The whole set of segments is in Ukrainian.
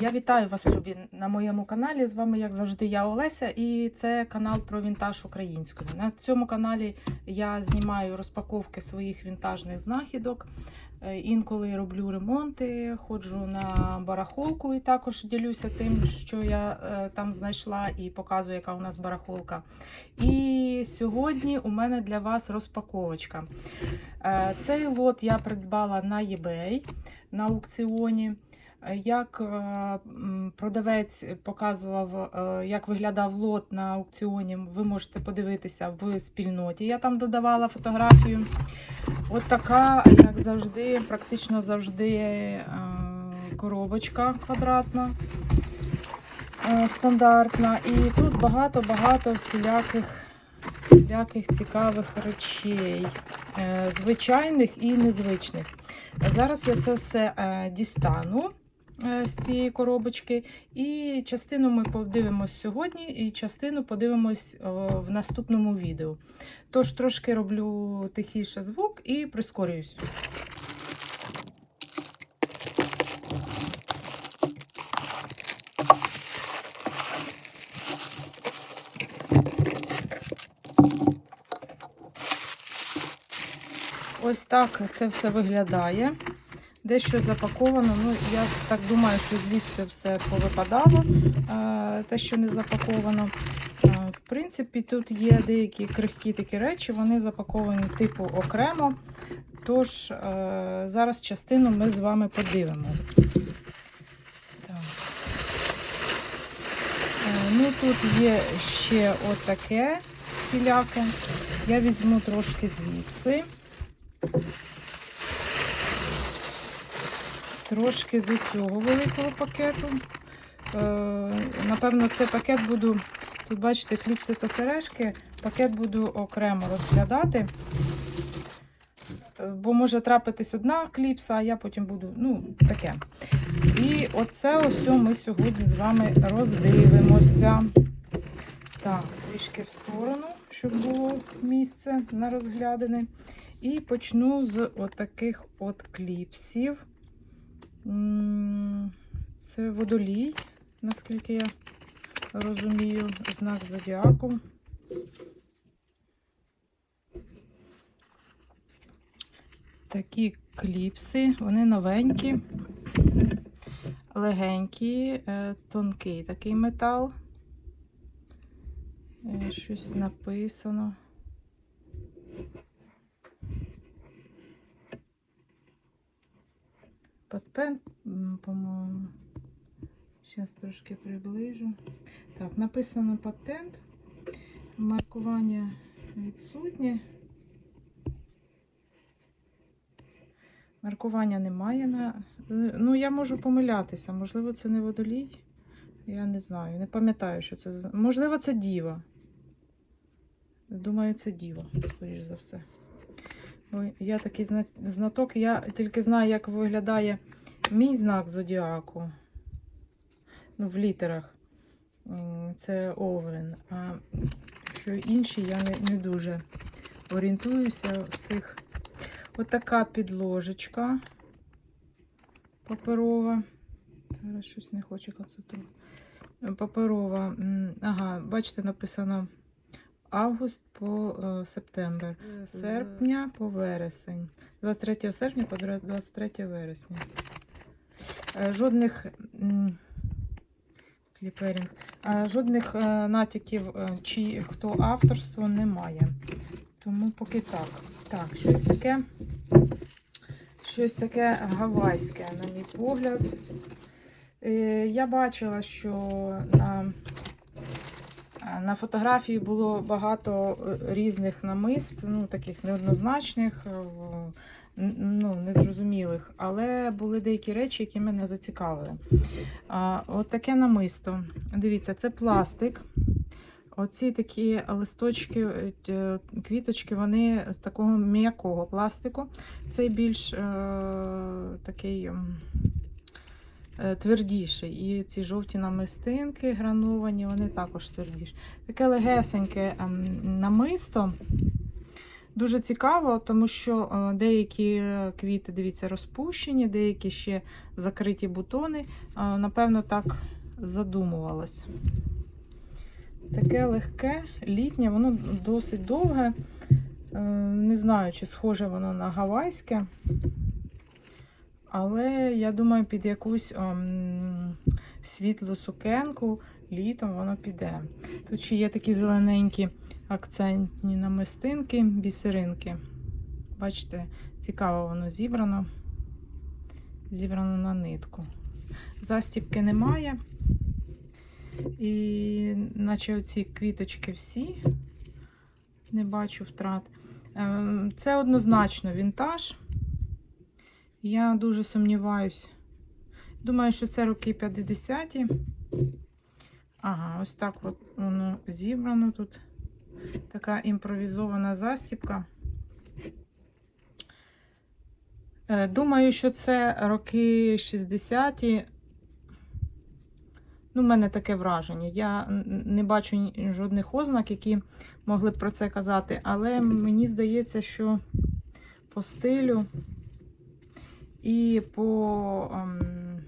Я вітаю вас, любі, на моєму каналі. З вами, як завжди, я Олеся, і це канал про вінтаж українською. На цьому каналі я знімаю розпаковки своїх вінтажних знахідок. Е, Інколи роблю ремонти, ходжу на барахолку і також ділюся тим, що я е, там знайшла, і показую, яка у нас барахолка. І сьогодні у мене для вас розпаковочка. Е, Цей лот я придбала на eBay на аукціоні. Як е, продавець показував, е, як виглядав лот на аукціоні, ви можете подивитися в спільноті. Я там додавала фотографію. От така, як завжди, практично завжди е, коробочка квадратна, стандартна. І тут багато-багато всіляких, всіляких цікавих речей, звичайних і незвичних. Зараз я це все дістану з цієї коробочки. І частину ми подивимось сьогодні, і частину подивимось е, в наступному відео. Тож трошки роблю тихіше звук і прискорююсь. Ось так це все виглядає. Дещо запаковано. Ну, я так думаю, що звідси все повипадало, е, те, що не запаковано. Е, В принципі, тут є деякі крихкі такі речі, вони запаковані типу окремо. Тож, е, зараз частину ми з вами подивимось. Так. Ну, тут є ще отаке всіляке. Я візьму трошки звідси. Трошки з цього великого пакету. Е, напевно, цей пакет буду. Тут, бачите, кліпси та сережки. Пакет буду окремо розглядати. Е, Бо може трапитись одна кліпса, а я потім буду. Ну, таке. І оце ось ми сьогодні з вами роздивимося. Так, трішки в сторону, щоб було місце на розглядини. І почну з отаких от кліпсів. Це водолій, наскільки я розумію, знак зодіаку. Такі кліпси, вони новенькі, легенькі, е, тонкий такий метал. Е, Щось написано. Патпен, по-моєму. Зараз трошки приближу. Так, написано патент. Маркування відсутнє. Маркування немає Ну, я можу помилятися. Можливо, це не водолій. Я не знаю. Не пам'ятаю, що це. Можливо, це діва. Думаю, це діва, скоріш за все. Бо я такий знаток, я тільки знаю, як виглядає мій знак зодіаку. Ну, в літерах. Це Овен. А що інші я не, не дуже орієнтуюся в цих. Отака підложечка паперова. Зараз щось не хочу концентрувати. Паперова. Ага, бачите, написано август по е, септембр. З серпня по вересень. 23 серпня по 23 вересня. Е, Жодних кліперінг, е, жодних е, натяків, е, чи хто авторство немає. Тому поки так. Так, щось таке. Щось таке гавайське, на мій погляд. Е, Я бачила, що на Е, На фотографії було багато е, різних намист, ну таких неоднозначних, е, ну, незрозумілих, але були деякі речі, які мене зацікавили. От таке намисто. Дивіться, це пластик. Оці такі листочки, е, квіточки, вони з такого м'якого пластику. Цей більш е, такий. Е, Твердіший. І ці жовті намистинки грановані, вони також твердіші. Таке легесеньке ем, намисто. Дуже цікаво, тому що е, деякі квіти, дивіться, розпущені, деякі ще закриті бутони. Е, Напевно, так задумувалось. Таке легке, літнє, воно досить довге. Не знаю, чи схоже воно на гавайське. Але я думаю, під якусь ем, світлу сукенку літом воно піде. Тут ще є такі зелененькі акцентні намистинки, бісеринки. Бачите, цікаво воно зібрано. Зібрано на нитку. Застібки немає. І наче оці квіточки всі, не бачу втрат. Ем, Це однозначно вінтаж. Я дуже сумніваюсь. Думаю, що це роки 50-ті. Ага, ось так от воно зібрано тут. Така імпровізована застібка. Е, Думаю, що це роки 60-ті. Ну, в мене таке враження. Я не бачу жодних ознак, які могли б про це казати, але мені здається, що по стилю і по ем,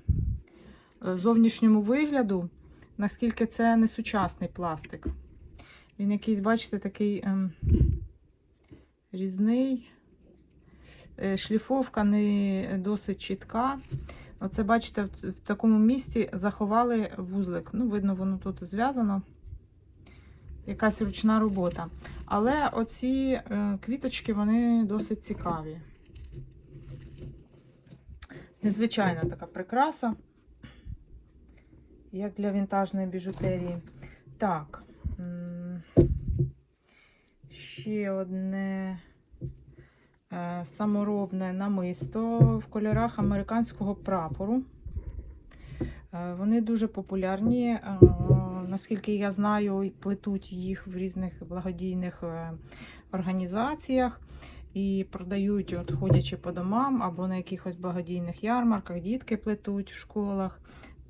зовнішньому вигляду, наскільки це не сучасний пластик. Він якийсь, бачите, такий ем, різний. Е, Шліфовка не досить чітка. Оце, бачите, в, такому місці заховали вузлик. Ну, видно, воно тут зв'язано. Якась ручна робота. Але оці е, квіточки, вони досить цікаві. Незвичайна така прикраса, як для вінтажної біжутерії. Так, ще одне е, саморобне намисто в кольорах американського прапору. Е, Вони дуже популярні. е, Наскільки я знаю, плетуть їх в різних благодійних організаціях і продають, от, ходячи по домам або на якихось благодійних ярмарках, дітки плетуть в школах.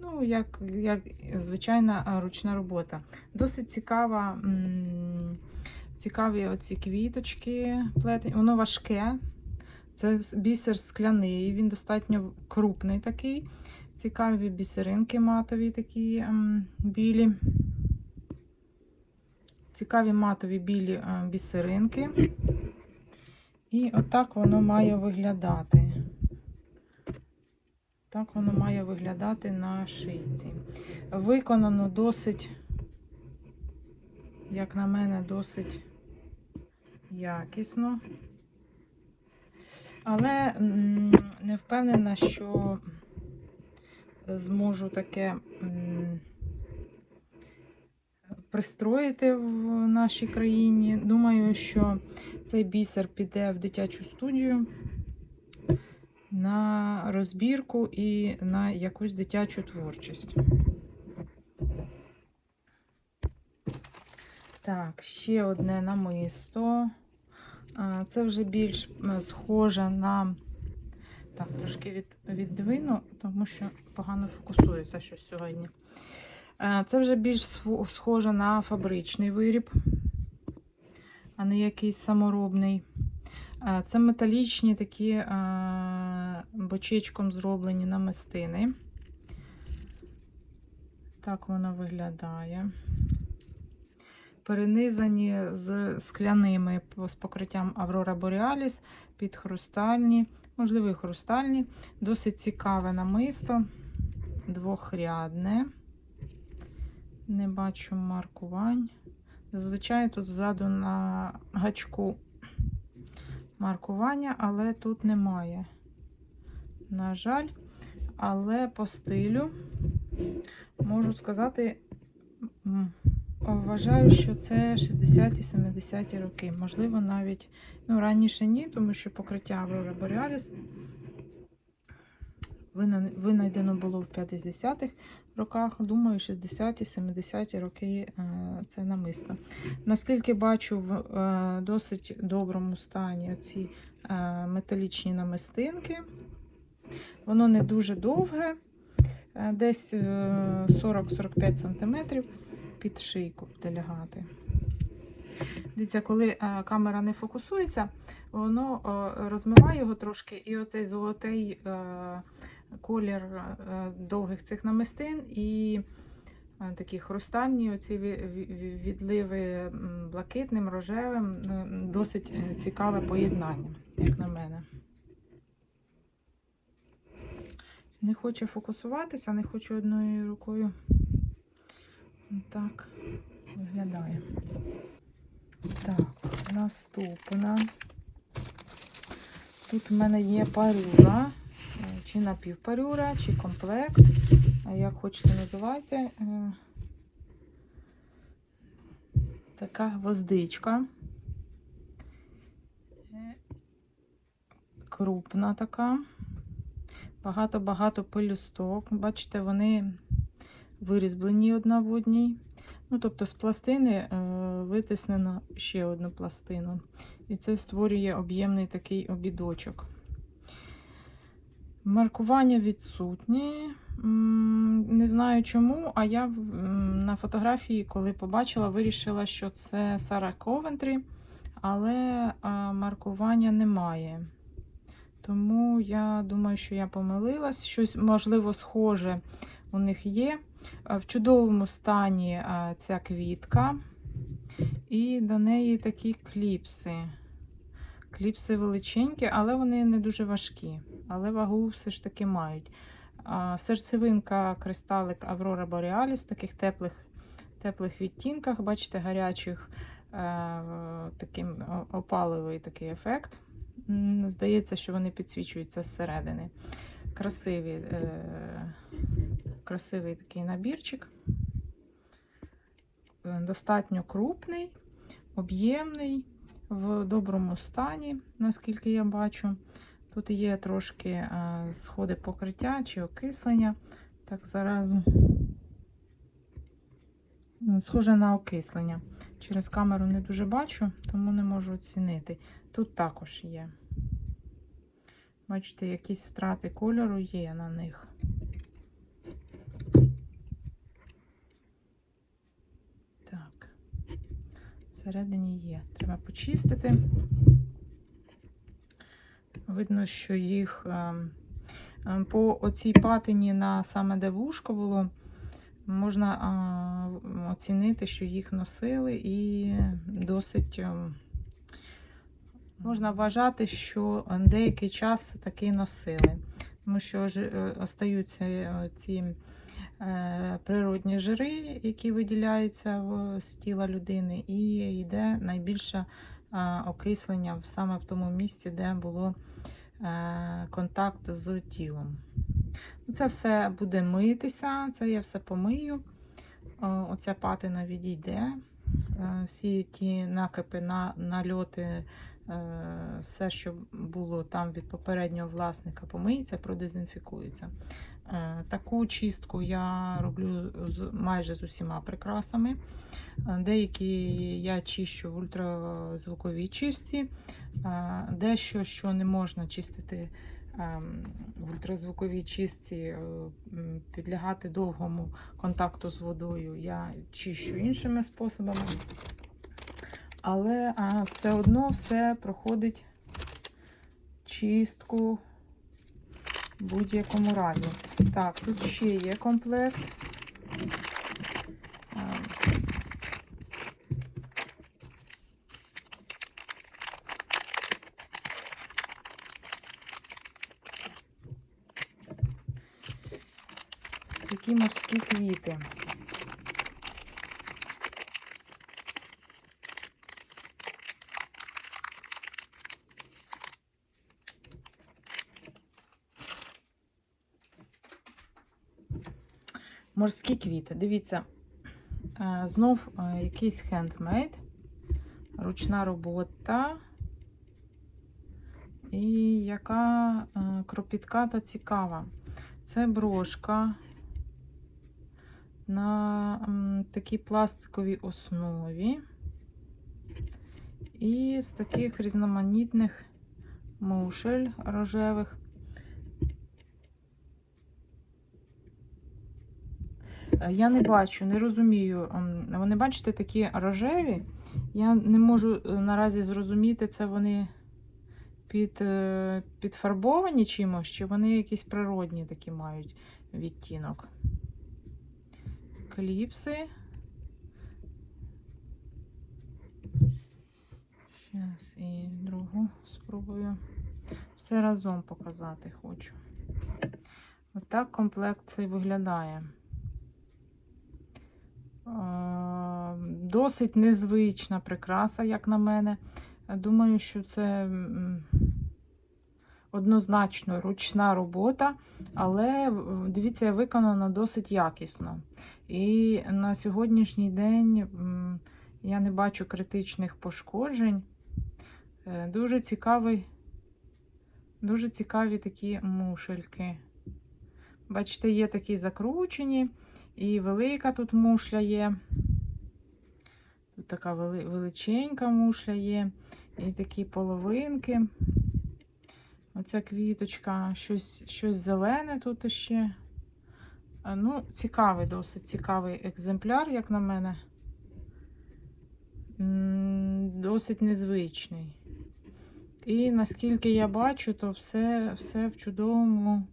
Ну, як, як звичайна е, ручна робота. Досить цікава, м, цікаві оці квіточки плетені. Воно важке. Це бісер скляний, він достатньо крупний такий. Цікаві бісеринки матові такі ем, білі. Цікаві матові білі е, бісеринки. І отак воно має виглядати. Так воно має виглядати на шийці. Виконано досить, як на мене, досить якісно. Але не впевнена, що зможу таке пристроїти в нашій країні. Думаю, що цей бісер піде в дитячу студію на розбірку і на якусь дитячу творчість. Так, ще одне намисто. Це вже більш схоже на. Так, трошки від, віддвину, тому що погано фокусується щось сьогодні. Е, Це вже більш схоже на фабричний виріб, а не якийсь саморобний. Е, Це металічні такі е, бочечком зроблені намистини. Так воно виглядає. Перенизані з скляними з покриттям Aurora Borealis під хрустальні, можливо, хрустальні. Досить цікаве намисто, двохрядне. Не бачу маркувань. Зазвичай тут ззаду на гачку маркування, але тут немає. На жаль, але по стилю можу сказати, вважаю, що це 60-70-ті роки. Можливо, навіть ну, раніше ні, тому що покриття Borealis вина- винайдено було в 50-х роках. Думаю, 60-70-ті роки е, це намисто. Наскільки бачу, в е, досить доброму стані ці е, металічні намистинки. Воно не дуже довге, десь е, 40-45 см під шийку буде лягати. Дивіться, коли камера не фокусується, воно розмиває його трошки, і оцей золотий колір е, довгих цих намистин і е, такі хрустальні оці ві- ві- відливи блакитним, рожевим, е, досить е, цікаве поєднання, як на мене. Не хоче фокусуватися, не хочу одною рукою. Так виглядає. Так, наступна. Тут в мене є парюра, е, чи напівпарюра, чи комплект. Як хочете називайте. Е, Така гвоздичка. Е, Крупна така. Багато-багато пелюсток. Бачите, вони вирізблені одна в одній. Ну, тобто з пластини е, витиснено ще одну пластину. І це створює об'ємний такий обідочок. Маркування відсутні. Не знаю чому, а я на фотографії, коли побачила, вирішила, що це Сара Ковентрі, але маркування немає. Тому я думаю, що я помилилась. Щось, можливо, схоже у них є. В чудовому стані ця квітка, і до неї такі кліпси. Кліпси величенькі, але вони не дуже важкі. Але вагу все ж таки мають. Серцевинка кристалик Aurora Borealis в таких теплих, теплих відтінках, бачите, гарячих, е, таким опаливий такий ефект. Здається, що вони підсвічуються зсередини. Красиві, е, красивий такий набірчик. Е, Достатньо крупний, об'ємний, в доброму стані, наскільки я бачу. Тут є трошки е, сходи покриття чи окислення. Так, заразу. Схоже на окислення. Через камеру не дуже бачу, тому не можу оцінити. Тут також є. Бачите, якісь втрати кольору є на них. Так, всередині є. Треба почистити. Видно, що їх е, е, по оцій патині на саме де вушко було, можна оцінити, що їх носили, і досить е, можна вважати, що деякий час таки носили. Тому що е, остаються е, ці е, природні жири, які виділяються з тіла людини, і йде найбільше окислення саме в тому місці, де було контакт з тілом. Ну, Це все буде митися, це я все помию. Оця патина відійде. Всі ті накипи, на, нальоти, все, що було там від попереднього власника, помиється, продезінфікується. Е, Таку чистку я роблю майже з усіма прикрасами. Е, Деякі я чищу в ультразвуковій чистці, е, дещо, що не можна чистити ем, в ультразвуковій чистці, е, підлягати довгому контакту з водою, я чищу іншими способами. Але а, все одно все проходить чистку в будь-якому разі. Так, тут ще є комплект. Такі морські квіти. Морські квіти. Дивіться, е, знов е, якийсь хендмейд, ручна робота. І яка е, кропітка та цікава. Це брошка на такій пластиковій основі. І з таких різноманітних мушель рожевих. Е, Я не бачу, не розумію. ем, Вони, бачите, такі рожеві. Я не можу е, наразі зрозуміти, це вони під, е, підфарбовані чимось, чи вони якісь природні такі мають відтінок. Кліпси. Зараз і другу спробую. Все разом показати хочу. Отак комплект цей виглядає. Е, Досить незвична прикраса, як на мене. Думаю, що це однозначно ручна робота, але дивіться, виконана досить якісно. І на сьогоднішній день я не бачу критичних пошкоджень. Е, Дуже цікавий, дуже цікаві такі мушельки. Бачите, є такі закручені, і велика тут мушля є. Тут така величенька мушля є, і такі половинки. Оця квіточка, щось, щось зелене тут ще. Ну, цікавий, досить цікавий екземпляр, як на мене. Досить незвичний. І наскільки я бачу, то все, все в чудовому,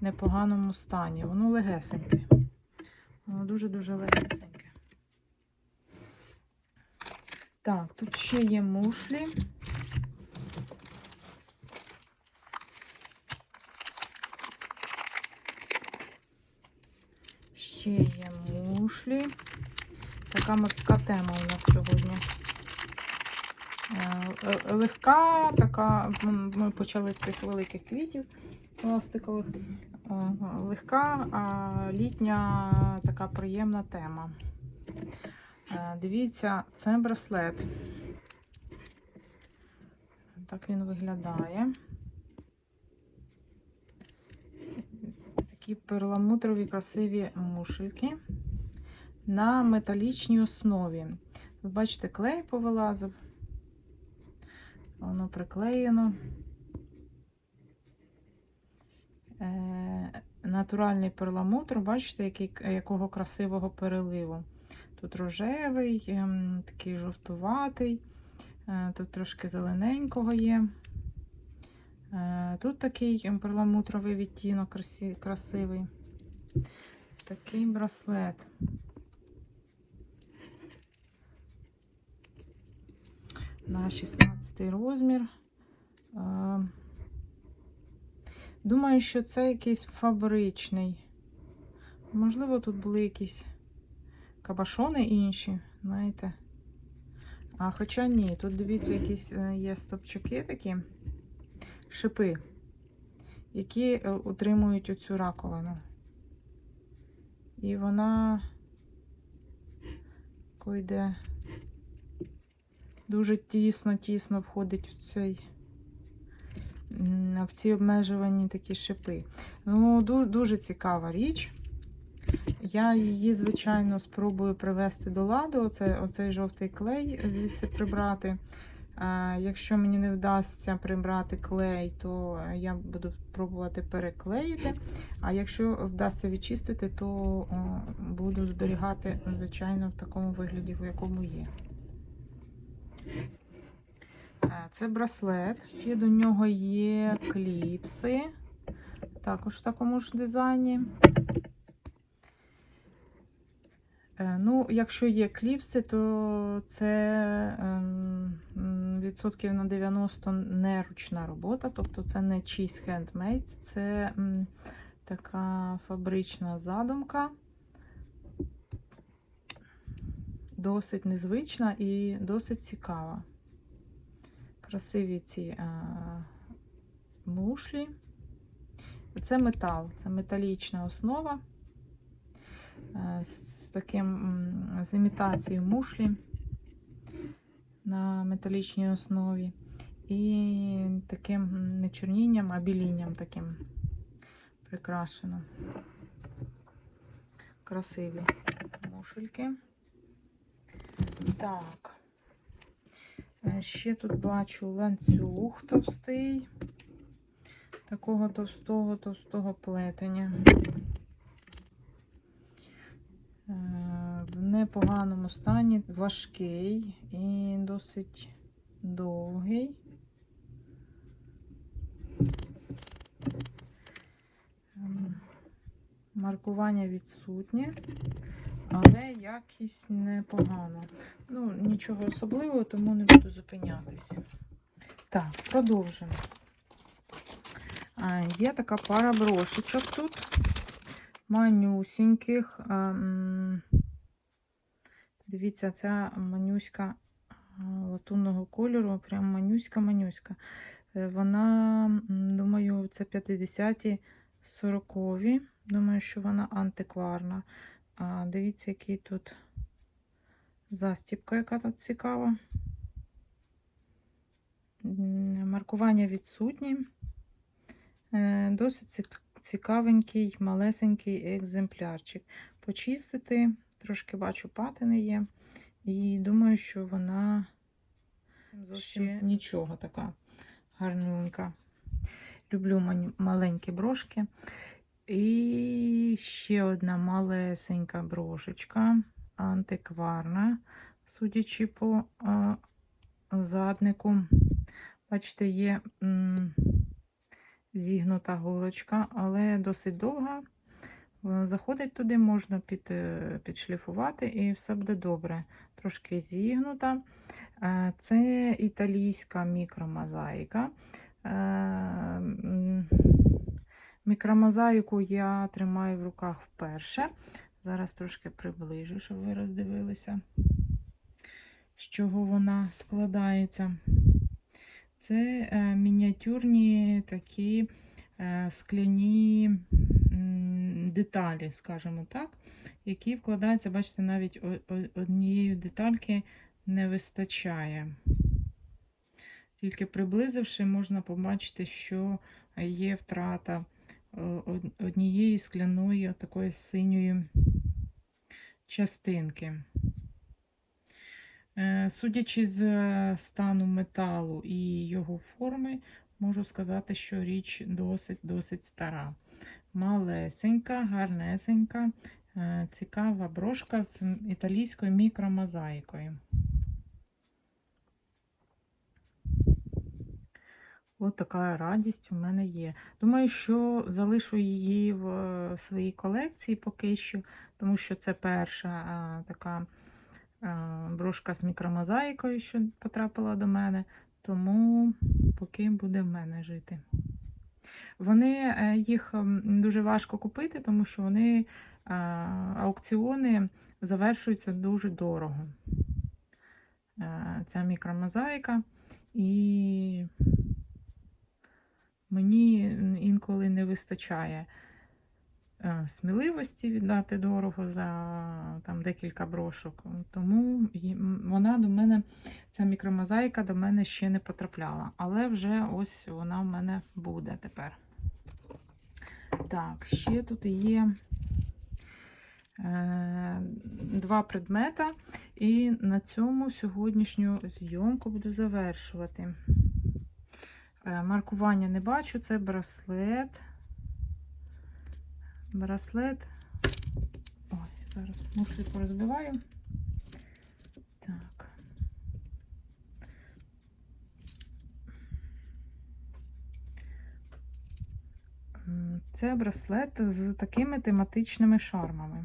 непоганому стані. Воно легесеньке. Воно дуже-дуже легесеньке. Так, тут ще є мушлі. Ще є мушлі. Така морська тема у нас сьогодні. Е, е, Легка, така, ми почали з тих великих квітів пластикових. Е, Легка, літня така приємна тема. Е, Дивіться, це браслет. Так він виглядає. Такі перламутрові красиві мушельки на металічній основі. Бачите, клей повилазив. Воно приклеєно. Е, натуральний перламутр, бачите, який, якого красивого переливу. Тут рожевий, ем, такий жовтуватий, е, тут трошки зелененького є. Е, Тут такий ем, перламутровий відтінок красивий. Такий браслет. На 16 розмір. Думаю, що це якийсь фабричний. Можливо, тут були якісь кабашони інші, знаєте. А хоча ні, тут дивіться, якісь е, є стопчики такі, шипи, які е, утримують оцю раковину. І вона йде дуже тісно-тісно входить в цей в ці обмежувані такі шипи. Ну, дуже, дуже цікава річ. Я її, звичайно, спробую привести до ладу. Оце, оцей жовтий клей звідси прибрати. А, якщо мені не вдасться прибрати клей, то я буду пробувати переклеїти. А якщо вдасться відчистити, то о, буду зберігати, звичайно, в такому вигляді, в якому є. Е, Це браслет. Ще до нього є кліпси. Також в такому ж дизайні. Е, Ну, якщо є кліпси, то це ем, відсотків на 90 не ручна робота, тобто це не чийсь хендмейд, це така фабрична задумка. Досить незвична і досить цікава. Красиві ці е, мушлі. Це метал, це металічна основа е, з таким з імітацією мушлі на металічній основі. І таким не чорнінням, а білінням таким прикрашено. Красиві мушельки. Так. Е, Ще тут бачу ланцюг товстий, такого товстого, товстого плетення. непоганому стані, важкий і досить довгий. Ем, Маркування відсутнє, але якість непогана. Ну, нічого особливого, тому не буду зупинятися. Так, продовжимо. Є така пара брошечок тут. Манюсіньких. Дивіться, ця манюська латунного кольору, прям манюська-манюська. Е, Вона, думаю, це 50-ті 40-ві. Думаю, що вона антикварна. А, Дивіться, який тут застіпка, яка тут цікава. Маркування відсутні. Е, Досить цікавенький, малесенький екземплярчик. Почистити, трошки бачу, патини є. І думаю, що вона зовсім нічого така гарненька. Люблю маленькі брошки. І ще одна малесенька брошечка, антикварна, судячи по а, заднику. Бачите, є м, зігнута голочка, але досить довга. Е, Заходить туди, можна під, е, підшліфувати і все буде добре. Трошки зігнута. Е, Це італійська мікромозаїка. Мікромозаїку я тримаю в руках вперше. Зараз трошки приближу, щоб ви роздивилися, з чого вона складається. Це е, мініатюрні такі е, скляні деталі, скажімо так, які вкладаються, бачите, навіть однієї детальки не вистачає. Тільки приблизивши, можна побачити, що є втрата однієї скляної такої синьої частинки. Е, Судячи з е, стану металу і його форми, можу сказати, що річ досить-досить стара. Малесенька, гарнесенька, е, цікава брошка з італійською мікромозаїкою. От така радість у мене є. Думаю, що залишу її в е, своїй колекції поки що, тому що це перша а, така а, брошка з мікромозаїкою, що потрапила до мене, тому поки буде в мене жити. Вони е, їх дуже важко купити, тому що вони аукціони завершуються дуже дорого. Е, Ця мікромозаїка. І мені інколи не вистачає е, сміливості віддати дорого за там, декілька брошок. Тому вона до мене, ця мікромозаїка до мене ще не потрапляла. Але вже ось вона в мене буде тепер. Так, ще тут є е, два предмета, і на цьому сьогоднішню зйомку буду завершувати. Е, Маркування не бачу, це браслет. Браслет. Ой, зараз мушлі порозбиваю. Так. Це браслет з такими тематичними шармами.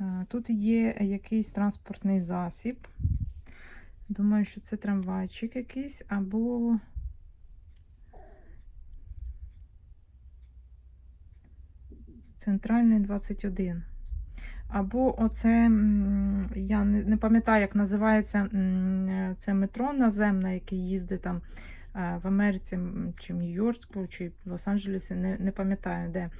Е, Тут є якийсь транспортний засіб. Думаю, що це трамвайчик якийсь або. Центральний 21. Або оце, я не, пам'ятаю, як називається це метро наземне, яке їздить там е, в Америці, чи в Нью-Йорку, чи в Лос-Анджелесі, не, не пам'ятаю де,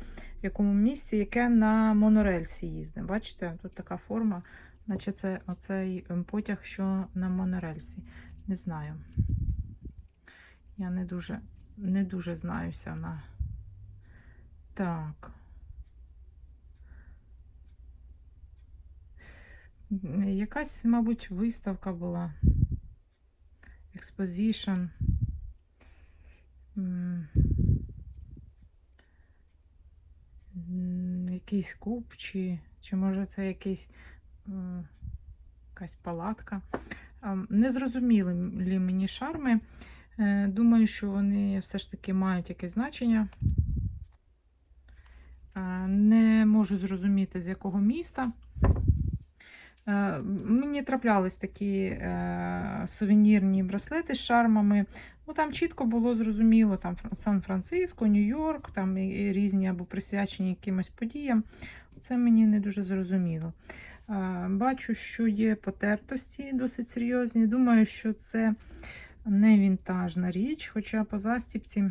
в якому місці, яке на монорельсі їздить. Бачите, тут така форма, наче це оцей ем, потяг, що на монорельсі. Не знаю. Я не дуже, не дуже знаюся на. Так. Якась, мабуть, виставка була. М, Якийсь куб чи, Чи може це якийсь, якась палатка. А, Не зрозуміли мені шарми. Е, Думаю, що вони все ж таки мають якесь значення. Е, Не можу зрозуміти, з якого міста. Е, Мені траплялись такі сувенірні браслети з шармами. Ну, там чітко було зрозуміло, там Сан-Франциско, Нью-Йорк, там різні або присвячені якимось подіям. Це мені не дуже зрозуміло. Бачу, що є потертості досить серйозні. Думаю, що це не вінтажна річ, хоча по застіпці,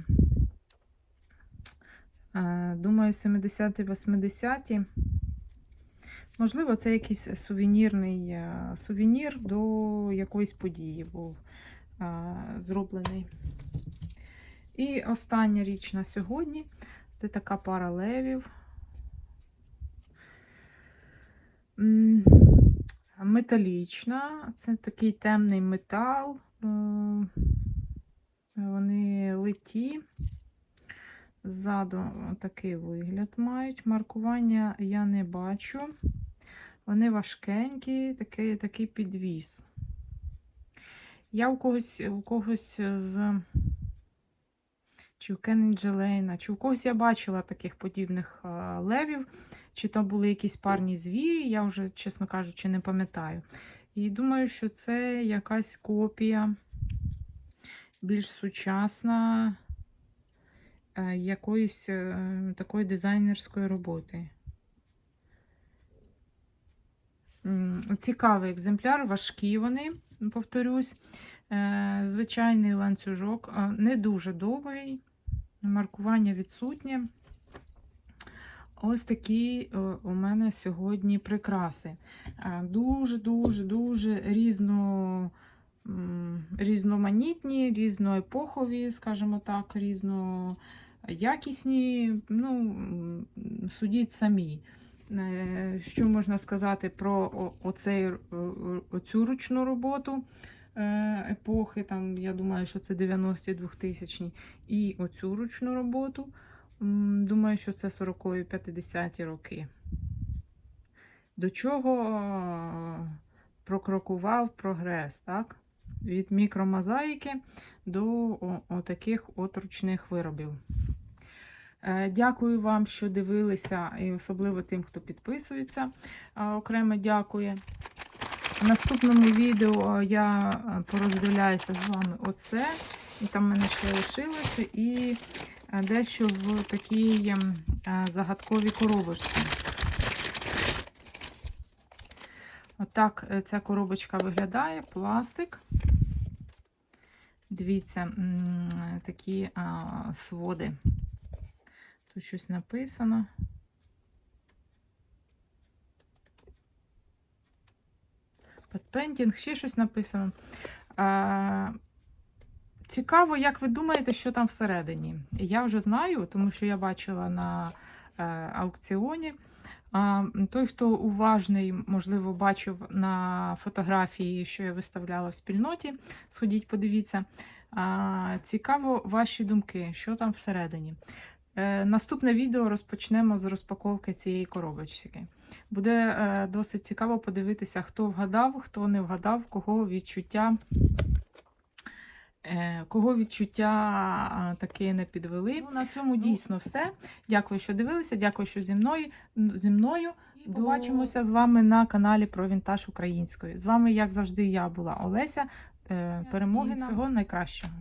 думаю, 70-80-ті. Можливо, це якийсь сувенірний е, сувенір до якоїсь події був зроблений. І остання річ на сьогодні це така пара левів. М, Металічна, це такий темний метал. е, Вони литі. Ззаду такий вигляд мають. Маркування я не бачу. Вони важкенькі, такий, такий підвіз. Я у когось, у когось з чи в Кенні Джелейна, чи у когось я бачила таких подібних е, левів, чи то були якісь парні звірі, я вже, чесно кажучи, не пам'ятаю. І думаю, що це якась копія більш сучасна е, якоїсь е, такої дизайнерської роботи. Цікавий екземпляр, важкі вони, повторюсь. Е, Звичайний ланцюжок, не дуже довгий, маркування відсутнє. Ось такі е, у мене сьогодні прикраси. Е, Дуже-дуже дуже різно, різноманітні, різноепохові, скажімо так, різноякісні. Ну, судіть самі. Е, Що можна сказати про оцей, е, оцю ручну роботу епохи? Там, я думаю, що це 90-ті 2000-ні. І оцю ручну роботу. Думаю, що це 40-ті 50-ті роки. До чого прокрокував прогрес, так? Від мікромозаїки до отаких от ручних виробів. Е, Дякую вам, що дивилися, і особливо тим, хто підписується. Окремо дякую. В наступному відео я порозділяюся з вами оце. І там в мене ще лишилося, і дещо в такій ем, загадковій коробочці. Отак е, ця коробочка виглядає, пластик. Дивіться, такі своди. Тут щось написано. Подпентінг, ще щось написано. Цікаво, як ви думаєте, що там всередині? Я вже знаю, тому що я бачила на е, аукціоні. Той, хто уважний, можливо, бачив на фотографії, що я виставляла в спільноті. Сходіть, подивіться. Цікаво ваші думки, що там всередині. Е, Наступне відео розпочнемо з розпаковки цієї коробочки. Буде е, досить цікаво подивитися, хто вгадав, хто не вгадав, кого відчуття, кого відчуття таке таки не підвели. Ну, на цьому дійсно все. Дякую, що дивилися. Дякую, що зі мною. Зі мною. І побачимося з вами на каналі про вінтаж української. З вами, як завжди, я була Олеся. Е, Перемоги всього найкращого.